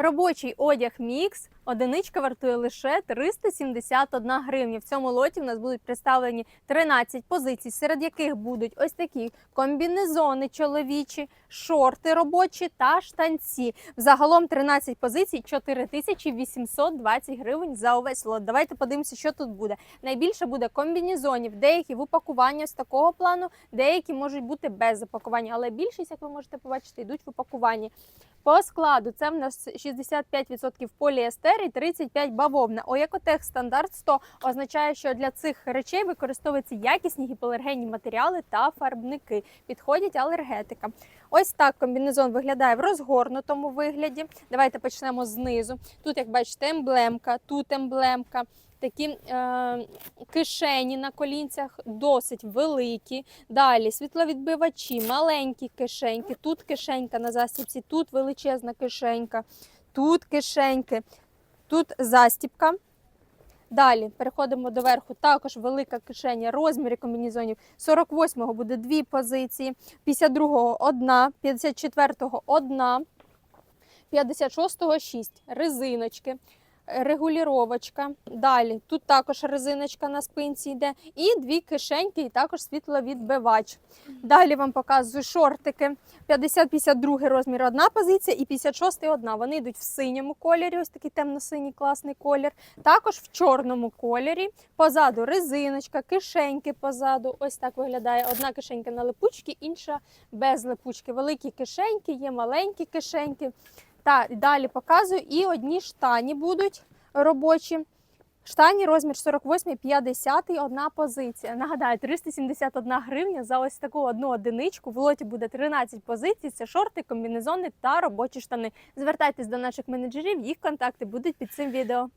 Робочий одяг мікс одиничка вартує лише 371 гривня. В цьому лоті в нас будуть представлені 13 позицій, серед яких будуть ось такі комбінезони чоловічі, шорти робочі та штанці. Взагалом 13 позицій 4820 гривень за увесь лот. Давайте подивимося, що тут буде. Найбільше буде комбінезонів, деякі в упакуванні з такого плану, деякі можуть бути без запакування, але більшість, як ви можете побачити, йдуть в упакуванні. По складу це в нас 65% поліестер і 35 бавовна. Оекотех стандарт 100 означає, що для цих речей використовуються якісні гіпоалергенні матеріали та фарбники. Підходять алергетикам. Ось так комбінезон виглядає в розгорнутому вигляді. Давайте почнемо знизу. Тут, як бачите, емблемка, тут емблемка. Такі е, кишені на колінцях досить великі. Далі світловідбивачі, маленькі кишеньки. Тут кишенька на застібці, тут величезна кишенька, тут кишеньки, тут застібка. Далі переходимо до верху. Також велика кишеня, розміри комбінезонів. 48-го буде дві позиції, 52-го одна, 54-го одна, 56-го шість. Резиночки регуліровочка. Далі тут також резиночка на спинці йде, і дві кишеньки, і також світловідбивач. Далі вам показую шортики. 50-52 розмір одна позиція, і 56 одна. Вони йдуть в синьому кольорі, ось такий темно-синій класний колір. Також в чорному кольорі. Позаду резиночка, кишеньки позаду. Ось так виглядає. Одна кишенька на липучки, інша без липучки. Великі кишеньки, є маленькі кишеньки. Та далі показую і одні штані будуть робочі. Штані розмір 48, 50, одна позиція. Нагадаю, 371 гривня за ось таку одну одиничку. В лоті буде 13 позицій. Це шорти, комбінезони та робочі штани. Звертайтесь до наших менеджерів, їх контакти будуть під цим відео.